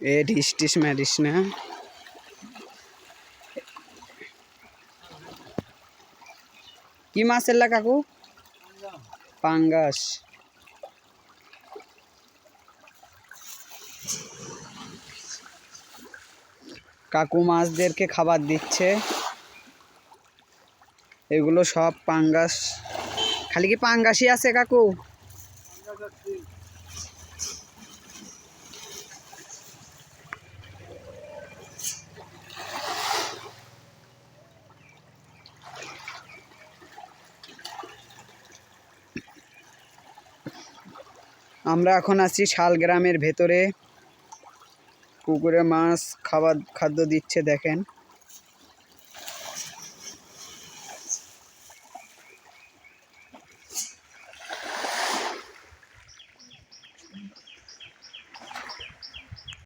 এ ঢিস টিস মারিস না। কি মাছ এলা কাকু? পাঙ্গাস। কাকু মাছদেরকে খাবার দিচ্ছে। এগুলো সব পাঙ্গাস। খালি কি পাঙ্গাসই আছে কাকু? আমরা এখন আছি শালগ্রামের ভেতরে। পুকুরে মাছ খাবার খাদ্য দিচ্ছে দেখেন।